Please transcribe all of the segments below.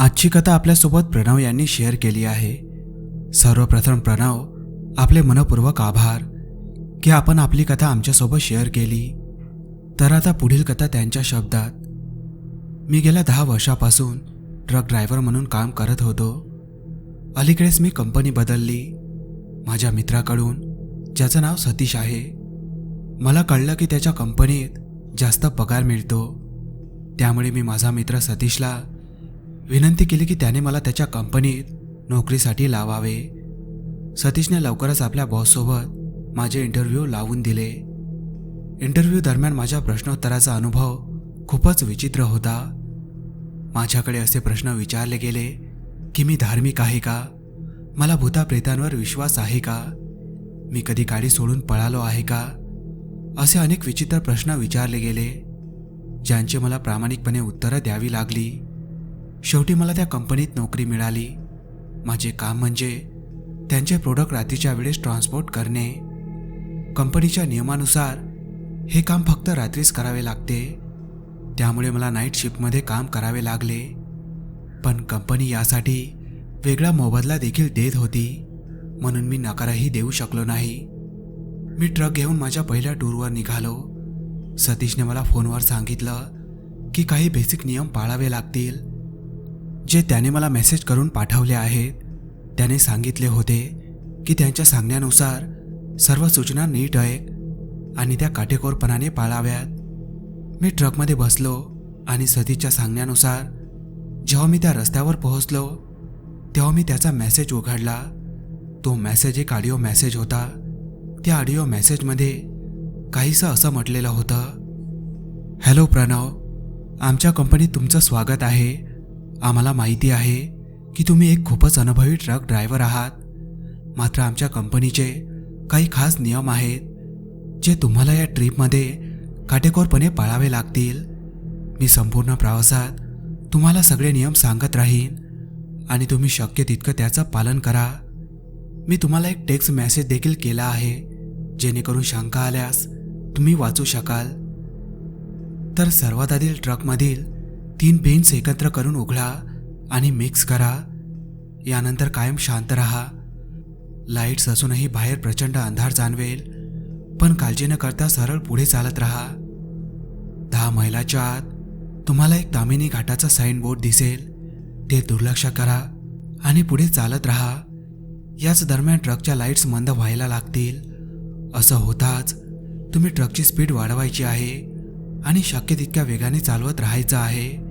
आजची कथा आपल्यासोबत प्रणव यांनी शेअर केली आहे. सर्वप्रथम प्रणव आपले मनपूर्वक आभार की आपण आपली कथा आमच्यासोबत शेअर केली. तर आता पुढील कथा त्यांच्या शब्दात. मी गेल्या दहा वर्षापासून ट्रक ड्रायव्हर म्हणून काम करत होतो. अलीकडेच मी कंपनी बदलली. माझ्या मित्राकडून ज्याचं नाव सतीश आहे मला कळलं की त्याच्या कंपनीत जास्त पगार मिळतो. त्यामुळे मी माझा मित्र सतीशला विनंती केली की त्याने मला त्याच्या कंपनीत नोकरीसाठी लावावे. सतीशने लवकरच आपल्या बॉससोबत माझे इंटरव्ह्यू लावून दिले. इंटरव्ह्यू दरम्यान माझ्या प्रश्नोत्तराचा अनुभव खूपच विचित्र होता. माझ्याकडे असे प्रश्न विचारले गेले की मी धार्मिक आहे का? मला भूताप्रेतांवर विश्वास आहे का? मी कधी गाडी सोडून पळालो आहे का? असे अनेक विचित्र प्रश्न विचारले गेले ज्यांचे मला प्रामाणिकपणे उत्तरं द्यावी लागली. शेवटी मला त्या कंपनीत नोकरी मिळाली. माझे काम म्हणजे त्यांचे प्रोडक्ट रात्रीच्या वेळेस ट्रान्सपोर्ट करणे. कंपनीच्या नियमानुसार हे काम फक्त रात्रीच करावे लागते. त्यामुळे मला नाईट शिफ्टमध्ये काम करावे लागले. पण कंपनी यासाठी वेगळा मोबदला देखील देत होती. म्हणून मी नकारही देऊ शकलो नाही. मी ट्रक घेऊन माझ्या पहिल्या टूरवर निघालो. सतीशने मला फोनवर सांगितलं की काही बेसिक नियम पाळावे लागतील. जे त्याने मला मेसेज करून पाठवले आहेत त्याने सांगितले होते की त्यांच्या सांगण्यानुसार सर्व सूचना नीट ऐक आणि त्या काटेकोरपणाने पाळाव्यात. मी ट्रकमध्ये बसलो आणि सतीच्या सांगण्यानुसार जेव्हा मी त्या रस्त्यावर पोहोचलो तेव्हा मी त्याचा मेसेज उघडला. तो मेसेज एक ऑडिओ मेसेज होता. त्या ऑडिओ मेसेजमध्ये काहीसं असं म्हटलेलं होतं हॅलो प्रणव आमच्या कंपनीत तुमचं स्वागत आहे. आम्हाला माहिती आहे की तुम्ही एक खूपच अनुभवी ट्रक ड्रायव्हर आहात. मात्र आमच्या कंपनीचे काही खास नियम आहेत जे तुम्हाला या ट्रीपमध्ये काटेकोरपणे पाळावे लागतील. मी संपूर्ण प्रवासात तुम्हाला सगळे नियम सांगत राहीन आणि तुम्ही शक्य तितकं त्याचं पालन करा. मी तुम्हाला एक टेक्स्ट मेसेज देखील केला आहे जेणेकरून शंका आल्यास तुम्ही वाचू शकाल. तर सर्वात आधी ट्रकमधील तीन पेन्स एकत्र करून उघडा आणि मिक्स करा. यानंतर कायम शांत राहा. लाईट्स असूनही बाहेर प्रचंड अंधार जाणवेल पण काळजी न करता सरळ पुढे चालत राहा. दहा मैलाच्या आत तुम्हाला एक तामिनी घाटाचा साईनबोर्ड दिसेल. ते दुर्लक्ष करा आणि पुढे चालत राहा. याच दरम्यान ट्रकच्या लाईट्स मंद व्हायला लागतील. असं होताच तुम्ही ट्रकची स्पीड वाढवायची आहे आणि शक्य तितक्या वेगाने चालवत राहायचं आहे.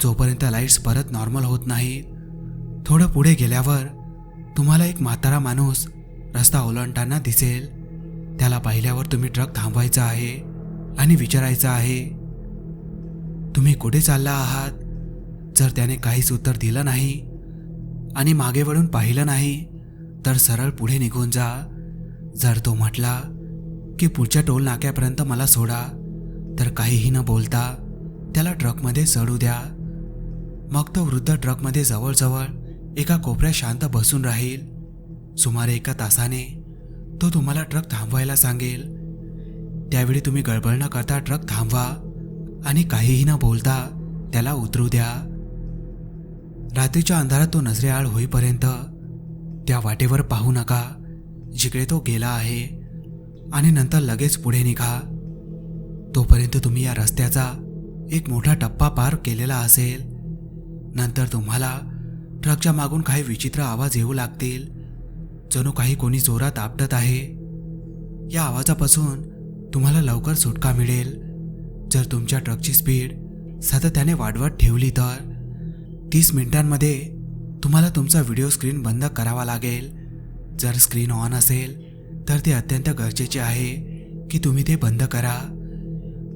जोपर्यंत लाईट्स परत नॉर्मल होत नाहीत थोडं पुढे गेल्यावर तुम्हाला एक म्हातारा माणूस रस्ता ओलांडताना दिसेल. त्याला पाहिल्यावर तुम्ही ट्रक थांबवायचा आहे आणि विचारायचं आहे तुम्ही कुठे चालला आहात? जर त्याने काहीच उत्तर दिलं नाही आणि मागे वळून पाहिलं नाही तर सरळ पुढे निघून जा. जर तो म्हटला की पुढच्या टोल नाक्यापर्यंत मला सोडा तर काहीही न बोलता त्याला ट्रकमध्ये चढू द्या. मग तो वृद्ध ट्रकमध्ये जवळजवळ एका कोपऱ्यात शांत बसून राहील. सुमारे एका तासाने तो तुम्हाला ट्रक थांबवायला सांगेल. त्यावेळी तुम्ही गडबड न करता ट्रक थांबवा आणि काहीही न बोलता त्याला उतरू द्या. रात्रीच्या अंधारात तो नजरेआळ होईपर्यंत त्या वाटेवर पाहू नका जिकडे तो गेला आहे आणि नंतर लगेच पुढे निघा. तोपर्यंत तुम्ही या रस्त्याचा एक मोठा टप्पा पार केलेला असेल. नंतर तुम्हाला ट्रकच्या मागून काही विचित्र आवाज येऊ लागतील. जणू काही कोणी जोरात आपटत आहे. या आवाजापासून तुम्हाला लवकर सुटका मिळेल. जर तुमच्या ट्रकची स्पीड सातत्याने वाढवत ठेवली तर तीस मिनिटांमध्ये तुम्हाला तुमचा व्हिडिओ स्क्रीन बंद करावा लागेल. जर स्क्रीन ऑन असेल तर ते अत्यंत गरजेचे आहे की तुम्ही ते बंद करा.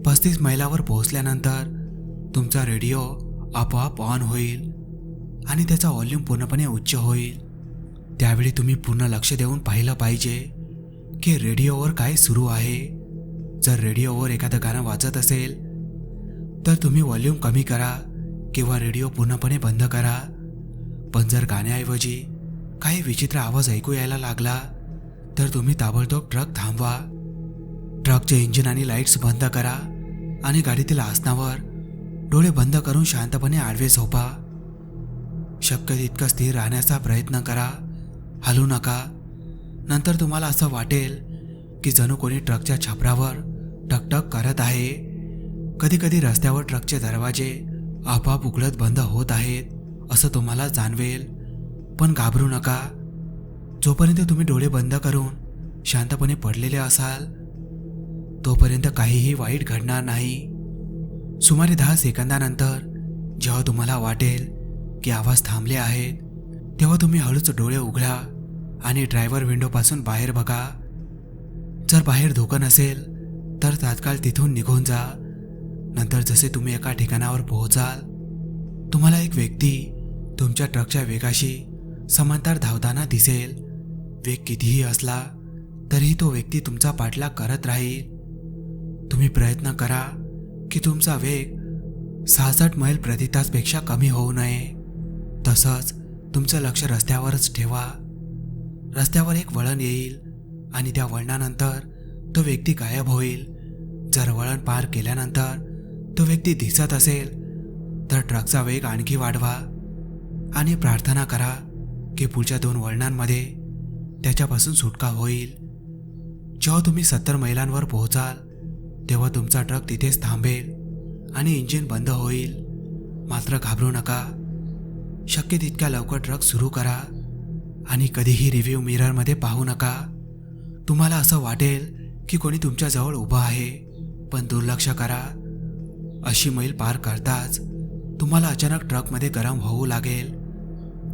पस्तीस मैलावर पोहोचल्यानंतर तुमचा रेडिओ आपोआप ऑन होईल आणि त्याचा व्हॉल्यूम पूर्णपणे उच्च होईल. त्यावेळी तुम्ही पूर्ण लक्ष देऊन पाहिलं पाहिजे की रेडिओवर काय सुरू आहे. जर रेडिओवर एखादं गाणं वाजत असेल तर तुम्ही व्हॉल्यूम कमी करा किंवा रेडिओ पूर्णपणे बंद करा. पण जर गाण्याऐवजी काही विचित्र आवाज ऐकू यायला लागला तर तुम्ही ताबडतोब ट्रक थांबवा. ट्रकचे इंजिन आणि लाईट्स बंद करा आणि गाडीतील आसनावर डोळे बंद करून शांतपणे आडवे झोपा. शक्य तितकं स्थिर राहण्याचा प्रयत्न करा. हलू नका. नंतर तुम्हाला असं वाटेल की जणू कोणी ट्रकच्या छपरावर टकटक करत आहे. कधी कधी रस्त्यावर ट्रकचे दरवाजे आपाप उघडत बंद होत आहेत असं तुम्हाला जाणवेल. पण घाबरू नका. जोपर्यंत तुम्ही डोळे बंद करून शांतपणे पडलेले असाल तोपर्यंत काहीही वाईट घडणार नाही. सुमारे दहा सेकंदानंतर जेव्हा तुम्हाला वाटेल की आवाज थांबले आहेत तेव्हा तुम्ही हळूच डोळे उघडा आणि ड्रायव्हर विंडोपासून बाहेर बघा. जर बाहेर धोकं नसेल तर तात्काळ तिथून निघून जा. नंतर जसे तुम्ही एका ठिकाणावर पोहोचाल तुम्हाला एक व्यक्ती तुमच्या ट्रकच्या वेगाशी समांतर धावताना दिसेल. वेग कितीही असला तरीही तो व्यक्ती तुमचा पाठलाग करत राहील. तुम्ही प्रयत्न करा की तुमचा वेग सहासष्ट मैल प्रति तासपेक्षा कमी होऊ नये. तसंच तुमचं लक्ष रस्त्यावरच ठेवा. रस्त्यावर एक वळण येईल आणि त्या वळणानंतर तो व्यक्ती गायब होईल. जर वळण पार केल्यानंतर तो व्यक्ती दिसत असेल तर ट्रकचा वेग आणखी वाढवा आणि प्रार्थना करा की पुढच्या दोन वळणांमध्ये त्याच्यापासून सुटका होईल. जेव्हा तुम्ही सत्तर मैलांवर पोहोचाल तेव्हा तुमचा ट्रक तिथेच थांबेल आणि इंजिन बंद होईल. मात्र घाबरू नका. शक्य तितक्या लवकर ट्रक सुरू करा आणि कधीही रिव्ह्यू मिररमध्ये पाहू नका. तुम्हाला असं वाटेल की कोणी तुमच्याजवळ उभं आहे पण दुर्लक्ष करा. अशी मैल पार करताच तुम्हाला अचानक ट्रकमध्ये गरम होऊ लागेल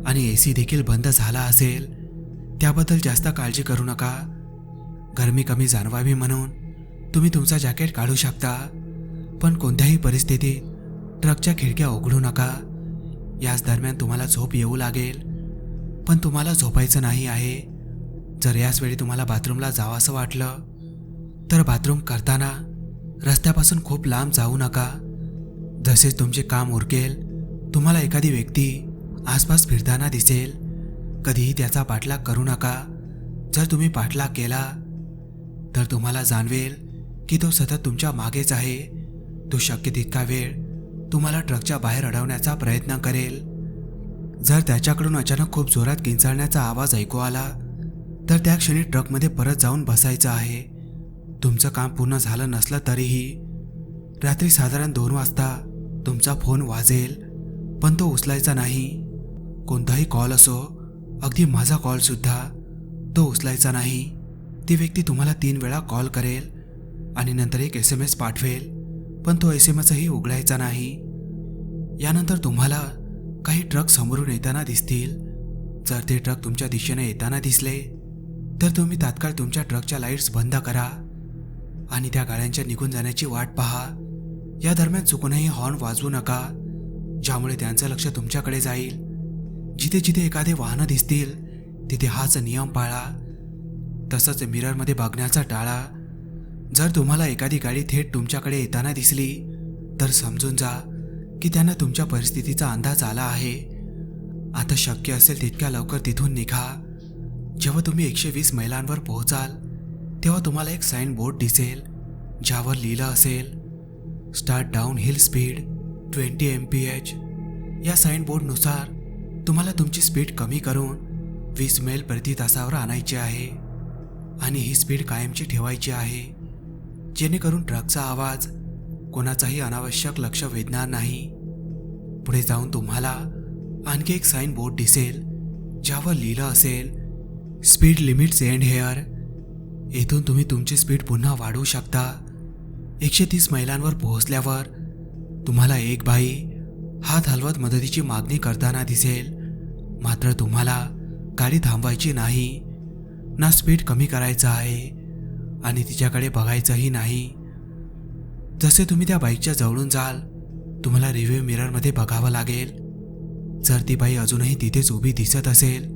आणि ए सी देखील बंद झाला असेल. त्याबद्दल जास्त काळजी करू नका. गरमी कमी जाणवावी म्हणून. तुम्ही तुमचा जॅकेट काढू शकता. पण कोणत्याही परिस्थितीत ट्रकच्या खिडक्या उघडू नका. याच दरम्यान तुम्हाला झोप येऊ लागेल. पण तुम्हाला झोपायचं नाही आहे. जर याच वेळी तुम्हाला बाथरूमला जावंसं वाटलं तर बाथरूम करताना रस्त्यापासून खूप लांब जाऊ नका. जसेच तुमचे काम उरकेल तुम्हाला एखादी व्यक्ती आसपास फिरताना दिसेल. कधीही त्याचा पाठलाग करू नका. जर तुम्ही पाठलाग केला तर तुम्हाला जाणवेल की तो सतत तुमच्या मागेच आहे. तो शक्य तितका वेळ तुम्हाला ट्रकच्या बाहेर अडवण्याचा प्रयत्न करेल. जर त्याच्याकडून अचानक खूप जोरात किंचाळण्याचा आवाज ऐकू आला तर त्या क्षणी ट्रकमध्ये परत जाऊन बसायचं आहे. तुमचं काम पूर्ण झालं नसलं तरीही रात्री साधारण दोन वाजता तुमचा फोन वाजेल पण तो उचलायचा नाही. कोणताही कॉल असो अगदी माझा कॉलसुद्धा तो उचलायचा नाही. ती व्यक्ती तुम्हाला तीन वेळा कॉल करेल आणि नंतर एक एस एम एस पाठवेल. पण तो एस एम एसही उघडायचा नाही. यानंतर तुम्हाला काही ट्रक समोरून येताना दिसतील. जर ते ट्रक तुमच्या दिशेने येताना दिसले तर तुम्ही तात्काळ तुमच्या ट्रकच्या लाईट्स बंद करा आणि त्या गाड्यांच्या निघून जाण्याची वाट पहा. या दरम्यान चुकूनही हॉर्न वाजवू नका ज्यामुळे त्यांचं लक्ष तुमच्याकडे जाईल. जिथे जिथे एखादे वाहनं दिसतील तिथे हाच नियम पाळा. तसंच मिररमध्ये बघण्याचा टाळा. जर तुम्हाला एखादी गाडी थेट तुमच्याकडे येताना दिसली तर समजून जा की त्यांना तुमच्या परिस्थितीचा अंदाज आला आहे. आता शक्य असेल तितक्या लवकर तिथून निघा. जेव्हा तुम्ही एकशे वीस मैलांवर पोहोचाल तेव्हा तुम्हाला एक साईन बोर्ड दिसेल ज्यावर लिहिलं असेल start down hill speed twenty M P H या साईन बोर्डनुसार तुम्हाला तुमची स्पीड कमी करून वीस मैल प्रति तासावर आणायची आहे आणि ही स्पीड कायमची ठेवायची आहे. जेणेकरून ट्रकचा आवाज कोणाचाही अनावश्यक लक्ष वेधणार नाही. पुढे जाऊन तुम्हाला आणखी एक साईन बोर्ड दिसेल ज्यावर लिहिलं असेल स्पीड लिमिट्स एंड हेअर येथून तुम्ही तुमची स्पीड पुन्हा वाढवू शकता. एकशे तीस मैलांवर पोहोचल्यावर तुम्हाला एक बाई हात हलवत मदतीची मागणी करताना दिसेल. मात्र तुम्हाला गाडी थांबवायची नाही. ना स्पीड कमी करायचं आहे आणि तिच्याकडे बघायचंही नाही. जसे तुम्ही त्या बाईकच्या जवळून जाल तुम्हाला रिव्ह्यू मिररमध्ये बघावं लागेल. जर ती बाई अजूनही तिथेच उभी दिसत असेल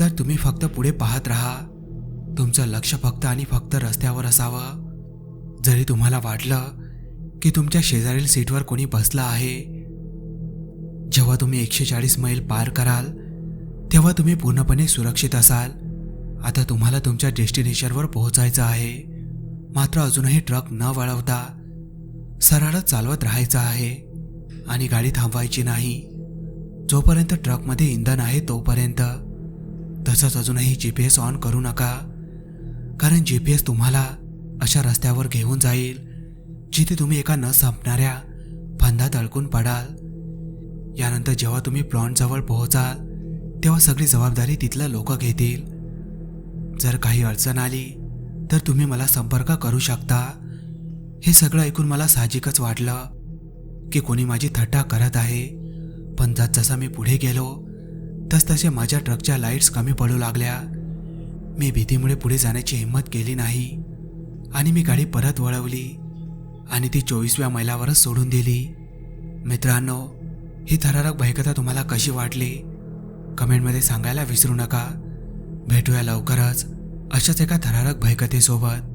तर तुम्ही फक्त पुढे पाहत राहा. तुमचं लक्ष फक्त आणि फक्त रस्त्यावर असावं. जरी तुम्हाला वाटलं की तुमच्या शेजारील सीटवर कोणी बसलं आहे जेव्हा तुम्ही एकशे चाळीस मैल पार कराल तेव्हा तुम्ही पूर्णपणे सुरक्षित असाल. आता तुम्हाला तुमच्या डेस्टिनेशनवर पोहोचायचं आहे. मात्र अजूनही ट्रक न वळवता सरळच चालवत राहायचं आहे आणि गाडी थांबवायची नाही. जोपर्यंत ट्रकमध्ये इंधन आहे तोपर्यंत तसंच अजूनही जी पी एस ऑन करू नका. कारण जी पी एस तुम्हाला अशा रस्त्यावर घेऊन जाईल जिथे तुम्ही एका न संपणाऱ्या फंदात अडकून पडाल. यानंतर जेव्हा तुम्ही प्लॉन्टजवळ पोहोचाल तेव्हा सगळी जबाबदारी तिथलं लोक घेतील. जर काही अडचण आली तर तुम्ही मला संपर्क करू शकता. हे सगळं ऐकून मला साहजिकच वाटलं की कोणी माझी थट्टा करत आहे. पण जसजसा मी पुढे गेलो तसतसे माझ्या ट्रकच्या लाईट्स कमी पडू लागल्या. मी भीतीमुळे पुढे जाण्याची हिंमत केली नाही. आणि मी गाडी परत वळवली आणि ती चोवीसव्या मैलावरच सोडून दिली. मित्रांनो ही थरारक भयकथा तुम्हाला कशी वाटली? कमेंटमध्ये सांगायला विसरू नका. भेटूया लवकरच. अशाच एका थरारक भयकथेसोबत.